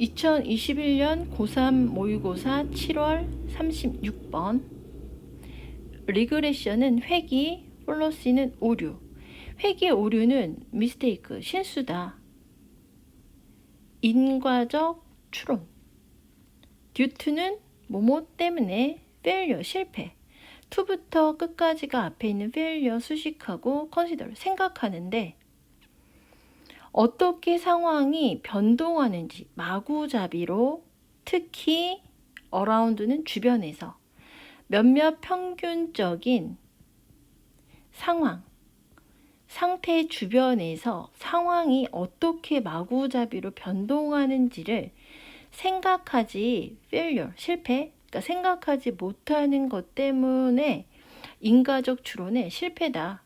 2021년 고3 모의고사 7월 36번 리그레션은 회귀, 플러스는 오류. 회귀 오류는 미스테이크, 실수다. 인과적 추론. 듀트는 뭐뭐 때문에 failure, 실패. 투부터 끝까지가 앞에 있는 failure 수식하고 consider, 생각하는데 어떻게 상황이 변동하는지 마구잡이로 특히 어라운드는 주변에서 몇몇 평균적인 상황, 상태 주변에서 상황이 어떻게 마구잡이로 변동하는지를 생각하지 failure, 실패, 그러니까 생각하지 못하는 것 때문에 인과적 추론의 실패다.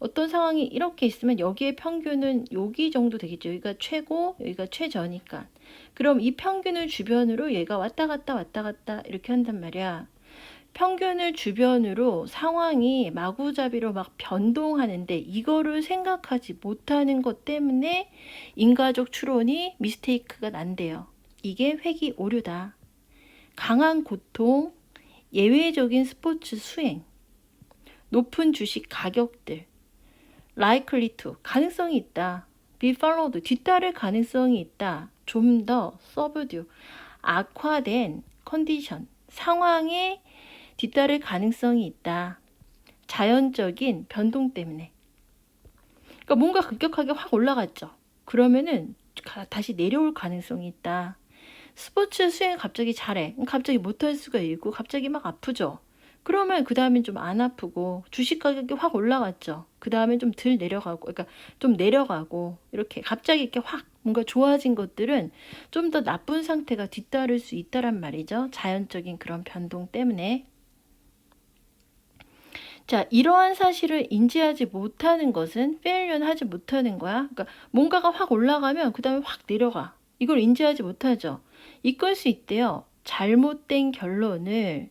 어떤 상황이 이렇게 있으면 여기에 평균은 여기 정도 되겠죠. 여기가 최고, 여기가 최저니까. 그럼 이 평균을 주변으로 얘가 왔다 갔다 왔다 갔다 이렇게 한단 말이야. 평균을 주변으로 상황이 마구잡이로 막 변동하는데 이거를 생각하지 못하는 것 때문에 인과적 추론이 미스테이크가 난대요. 이게 회귀 오류다. 강한 고통, 예외적인 스포츠 수행, 높은 주식 가격들, likely to 가능성이 있다. be followed 뒤따를 가능성이 있다. 좀 더 subdue 악화된 컨디션 상황에 뒤따를 가능성이 있다. 자연적인 변동 때문에. 그러니까 뭔가 급격하게 확 올라갔죠. 그러면은 가- 다시 내려올 가능성이 있다. 스포츠 수행 갑자기 잘해. 갑자기 못할 수가 있고 갑자기 막 아프죠. 그러면 그 다음엔 좀 안 아프고 주식 가격이 확 올라갔죠. 그 다음엔 좀덜 내려가고, 그러니까 좀 내려가고 이렇게 갑자기 이렇게 확 뭔가 좋아진 것들은 좀 더 나쁜 상태가 뒤따를 수 있다란 말이죠. 자연적인 그런 변동 때문에. 자, 이러한 사실을 인지하지 못하는 것은 페일리언 하지 못하는 거야. 그러니까 뭔가가 확 올라가면 그 다음에 확 내려가. 이걸 인지하지 못하죠. 이끌 수 있대요. 잘못된 결론을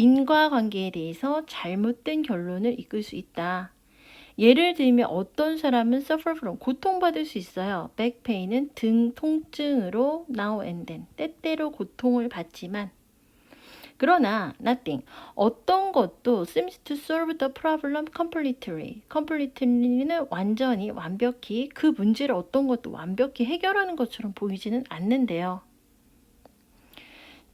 인과관계에 대해서 잘못된 결론을 이끌 수 있다. 예를 들면 어떤 사람은 suffer from 고통받을 수 있어요. 백페인은 등 통증으로 now and then 때때로 고통을 받지만 그러나 nothing 어떤 것도 seems to solve the problem completely. completely는 완전히 완벽히 그 문제를 어떤 것도 완벽히 해결하는 것처럼 보이지는 않는데요.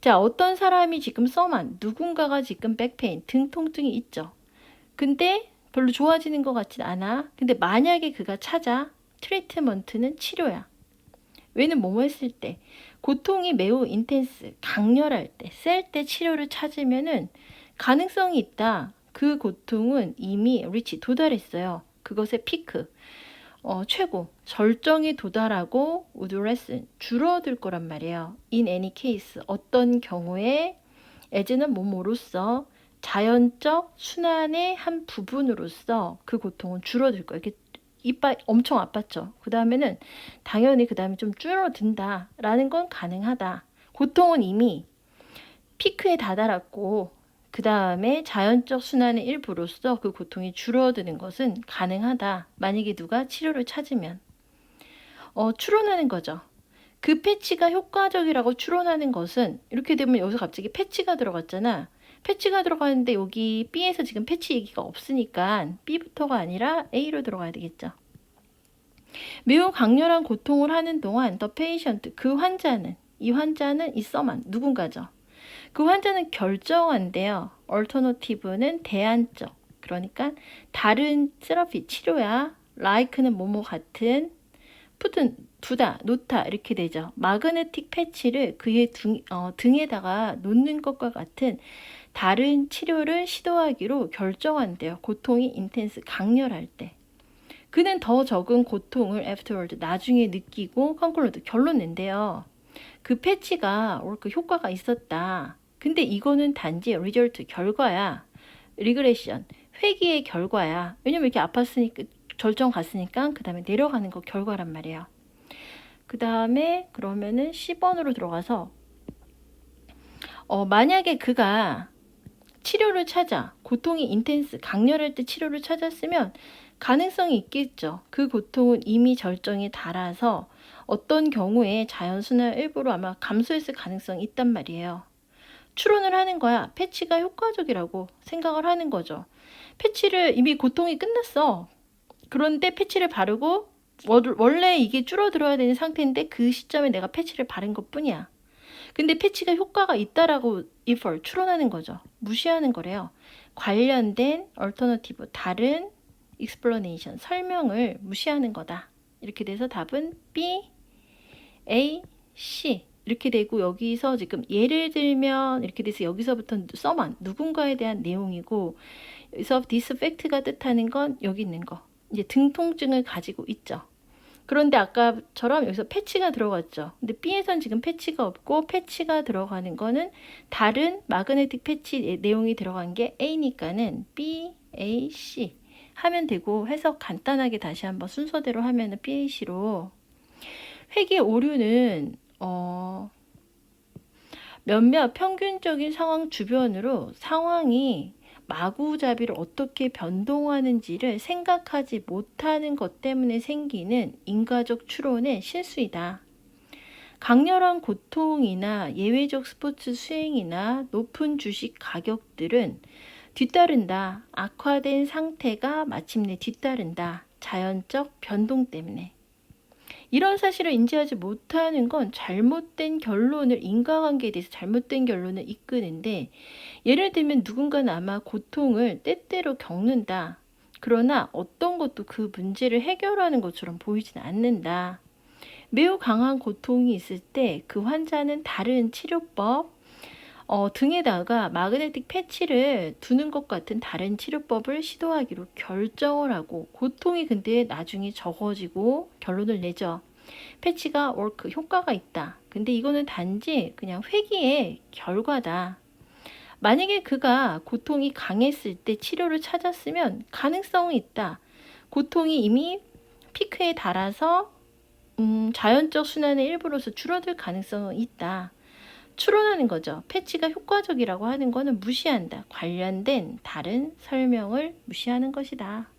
자, 어떤 사람이 지금 써만 누군가가 지금 백페인 등 통증이 있죠. 근데 별로 좋아지는 것 같진 않아. 근데 만약에 그가 찾아 트리트먼트는 치료야. 왜는 뭐뭐 했을 때 고통이 매우 인텐스 강렬할 때 셀 때 치료를 찾으면은 가능성이 있다. 그 고통은 이미 리치 도달했어요. 그것의 피크 어, 최고 절정에 도달하고 would lessen 줄어들 거란 말이에요. In any case 어떤 경우에 as는 뭐뭐로서 자연적 순환의 한 부분으로서 그 고통은 줄어들 거예요. 이렇게 이빨 엄청 아팠죠. 그 다음에는 당연히 그 다음에 좀 줄어든다라는 건 가능하다. 고통은 이미 피크에 다다랐고 그 다음에 자연적 순환의 일부로서 그 고통이 줄어드는 것은 가능하다. 만약에 누가 치료를 찾으면. 어, 추론하는 거죠. 그 패치가 효과적이라고 추론하는 것은 이렇게 되면 여기서 갑자기 패치가 들어갔잖아. 패치가 들어가는데 여기 B에서 지금 패치 얘기가 없으니까 B부터가 아니라 A로 들어가야 되겠죠. 매우 강렬한 고통을 하는 동안 더 페이션트 그 환자는 이 환자는 이 써만 누군가죠. 그 환자는 결정한데요. 얼터너티브는 대안적. 그러니까 다른 세라피 치료야. 라이크는 뭐뭐 같은 푸든 두다 놓다 이렇게 되죠. 마그네틱 패치를 그의 등, 어, 등에다가 놓는 것과 같은 다른 치료를 시도하기로 결정한대요. 고통이 인텐스 강렬할 때. 그는 더 적은 고통을 afterward 나중에 느끼고 컨클로드 결론 낸대요. 그 패치가 그 효과가 있었다. 근데 이거는 단지 리절트 결과야. 리그레션 회귀의 결과야. 왜냐면 이렇게 아팠으니까 절정 갔으니까 그 다음에 내려가는 거 결과란 말이에요. 그 다음에 그러면은 10번으로 들어가서 어, 만약에 그가 치료를 찾아 고통이 인텐스 강렬할 때 치료를 찾았으면 가능성이 있겠죠. 그 고통은 이미 절정에 달아서 어떤 경우에 자연순환 일부로 아마 감소했을 가능성이 있단 말이에요. 추론을 하는 거야. 패치가 효과적이라고 생각을 하는 거죠. 패치를 이미 고통이 끝났어. 그런데 패치를 바르고 월- 원래 이게 줄어들어야 되는 상태인데 그 시점에 내가 패치를 바른 것 뿐이야. 근데 패치가 효과가 있다라고 infer 추론하는 거죠. 무시하는 거래요. 관련된 alternative 다른 explanation 설명을 무시하는 거다. 이렇게 돼서 답은 B, A, C 이렇게 되고 여기서 지금 예를 들면 이렇게 돼서 여기서부터 써만 누군가에 대한 내용이고 여기서 this fact가 뜻하는 건 여기 있는 거 이제 등 통증을 가지고 있죠. 그런데 아까처럼 여기서 패치가 들어갔죠. 근데 B에선 지금 패치가 없고 패치가 들어가는 거는 다른 마그네틱 패치 내용이 들어간 게 A니까는 B, A, C 하면 되고 해석 간단하게 다시 한번 순서대로 하면은 B, A, C로 회계 오류는 어 몇몇 평균적인 상황 주변으로 상황이 마구잡이를 어떻게 변동하는지를 생각하지 못하는 것 때문에 생기는 인과적 추론의 실수이다. 강렬한 고통이나 예외적 스포츠 수행이나 높은 주식 가격들은 뒤따른다. 악화된 상태가 마침내 뒤따른다. 자연적 변동 때문에. 이런 사실을 인지하지 못하는 건 잘못된 결론을 인과관계에 대해서 잘못된 결론을 이끄는데 예를 들면 누군가는 아마 고통을 때때로 겪는다. 그러나 어떤 것도 그 문제를 해결하는 것처럼 보이진 않는다. 매우 강한 고통이 있을 때 그 환자는 다른 치료법, 어, 등에다가 마그네틱 패치를 두는 것 같은 다른 치료법을 시도하기로 결정을 하고 고통이 근데 나중에 적어지고 결론을 내죠. 패치가 워크 효과가 있다. 근데 이거는 단지 그냥 회기의 결과다. 만약에 그가 고통이 강했을 때 치료를 찾았으면 가능성은 있다. 고통이 이미 피크에 달아서 음, 자연적 순환의 일부로서 줄어들 가능성은 있다. 추론하는 거죠. 패치가 효과적이라고 하는 거는 무시한다. 관련된 다른 설명을 무시하는 것이다.